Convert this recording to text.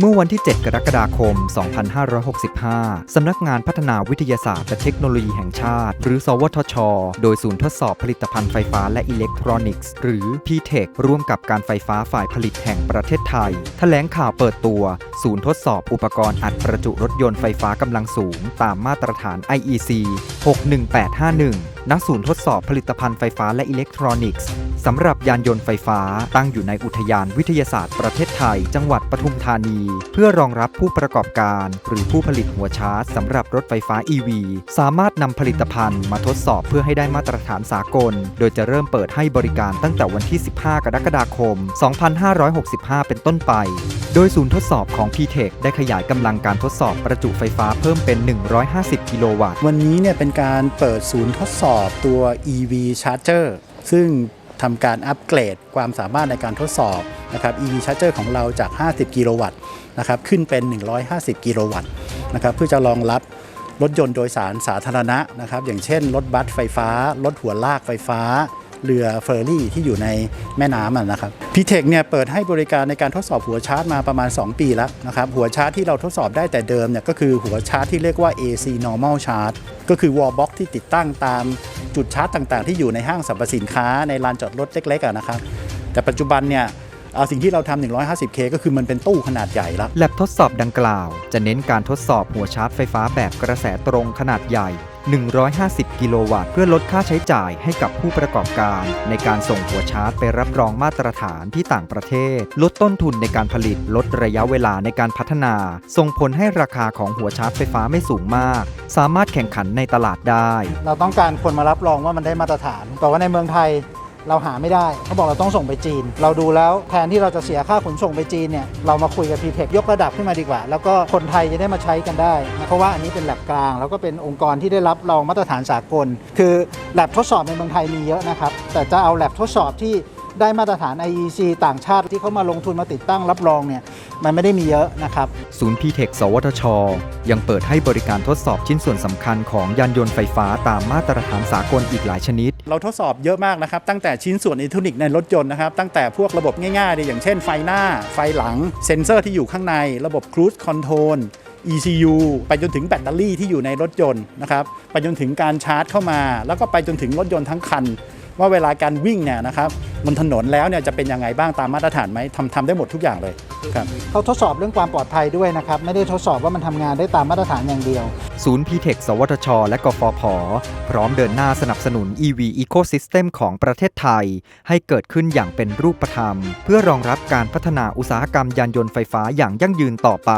เมื่อวันที่ 7 กรกฎาคม 2565 สำนักงานพัฒนาวิทยาศาสตร์และเทคโนโลยีแห่งชาติ หรือ สวทช โดยศูนย์ทดสอบผลิตภัณฑ์ไฟฟ้าและอิเล็กทรอนิกส์ หรือ PTEC ร่วมกับการไฟฟ้าฝ่ายผลิตแห่งประเทศไทย แถลงข่าวเปิดตัว ศูนย์ทดสอบอุปกรณ์อัดประจุรถยนต์ไฟฟ้ากำลังสูง ตามมาตรฐาน IEC 61851 ณศูนย์ทดสอบผลิตภัณฑ์ไฟฟ้าและอิเล็กทรอนิกส์สำหรับยานยนต์ไฟฟ้าตั้งอยู่ในอุทยานวิทยาศาสตร์ประเทศไทย จังหวัดปทุมธานี เพื่อรองรับผู้ประกอบการ หรือผู้ผลิตหัวชาร์จสำหรับรถไฟฟ้า EV สามารถนำผลิตภัณฑ์มาทดสอบเพื่อให้ได้มาตรฐานสากล โดยจะเริ่มเปิดให้บริการตั้งแต่วันที่ 15 กรกฎาคม 2565 เป็นต้นไป โดยศูนย์ทดสอบของ PTEC ได้ขยายกำลังการทดสอบประจุไฟฟ้าเพิ่มเป็น 150 กิโลวัตต์ วันนี้เนี่ยเป็นการเปิดศูนย์ทดสอบตัว EV Charger ซึ่งทำการอัปเกรดความสามารถในการทดสอบนะครับ EV Charger ของเราจาก 50 กิโลวัตต์นะครับขึ้นเป็น 150 กิโลวัตต์นะครับเพื่อจะรองรับรถยนต์โดยสารสาธารณะนะครับอย่างเช่น รถบัสไฟฟ้า รถหัวลากไฟฟ้า เรือเฟอร์รี่ที่อยู่ในแม่น้ำอะนะครับพีเทคเนี่ยเปิดให้บริการในการทดสอบหัวชาร์จมาประมาณ 2 ปีแล้วนะครับหัวชาร์จที่เราทดสอบได้แต่เดิมเนี่ยก็คือหัวชาร์จที่เรียกว่า AC normal charge ก็คือ wall box ที่ติดตั้งตามจุดชาร์จต่างๆ ที่อยู่ในห้างสรรพสินค้าในลานจอดรถเล็กๆอะนะครับแต่ปัจจุบันเนี่ยเอาสิ่งที่เราทำ 150K ก็คือมันเป็นตู้ขนาดใหญ่แล้วแลบทดสอบดังกล่าว จะเน้นการทดสอบหัวชาร์จไฟฟ้าแบบกระแสตรงขนาดใหญ่ 150 กิโลวัตต์ เพื่อลดค่าใช้จ่ายให้กับผู้ประกอบการ ในการส่งหัวชาร์จไปรับรองมาตรฐานที่ต่างประเทศ ลดต้นทุนในการผลิต ลดระยะเวลาในการพัฒนา ส่งผลให้ราคาของหัวชาร์จไฟฟ้าไม่สูงมาก สามารถแข่งขันในตลาดได้ เราต้องการคนมารับรองว่ามันได้มาตรฐาน แต่ว่าในเมืองไทย เราหาไม่ได้เขาบอกเราต้องส่งไปจีน เราดูแล้วแทนที่เราจะเสียค่าขนส่งไปจีนเนี่ยเรามาคุยกับพีเทคยกระดับขึ้นมาดีกว่า แล้วก็คนไทยจะได้มาใช้กันได้ เพราะว่าอันนี้เป็นแลบกลาง แล้วก็เป็นองค์กรที่ได้รับรองมาตรฐานสากล คือแลบทดสอบในเมืองไทยมีเยอะนะครับแต่จะเอาแลบทดสอบที่ได้มาตรฐาน IEC ต่างชาติที่เขามาลงทุนมาติดตั้งรับรองเนี่ย มันไม่ได้มีเยอะนะครับ ศูนย์ PTEC สวทช ยังเปิดให้บริการทดสอบชิ้นส่วนสำคัญของยานยนต์ไฟฟ้าตามมาตรฐานสากลอีกหลายชนิด เราทดสอบเยอะมากนะครับ ตั้งแต่ชิ้นส่วนอิเล็กทรอนิกส์ในรถยนต์นะครับ ตั้งแต่พวกระบบง่ายๆเลยอย่างเช่นไฟหน้า ไฟหลัง เซ็นเซอร์ที่อยู่ข้างใน ระบบครู i คอนโทรล ECU ไปจนถึงแบตเตอรี่ที่อยู่ในรถยนต์นะครับ ไปจนถึงการชาร์จเข้ามา แล้วก็ไปจนถึงรถยนต์ทั้งคัน ว่าเวลาการวิ่งเนี่ยนะครับบนถนนแล้วเนี่ยจะเป็นยังไงบ้างตามมาตรฐานไหมทำทำได้หมดทุกอย่างเลยครับเขาทดสอบเรื่องความปลอดภัยด้วยนะครับ ไม่ได้ทดสอบว่ามันทำงานได้ตามมาตรฐานอย่างเดียว ศูนย์ PTEC สวทช และกฟผ พร้อมเดินหน้าสนับสนุน EV Ecosystem ของประเทศไทย ให้เกิดขึ้นอย่างเป็นรูปธรรม เพื่อรองรับการพัฒนาอุตสาหกรรมยานยนต์ไฟฟ้าอย่างยั่งยืนต่อไป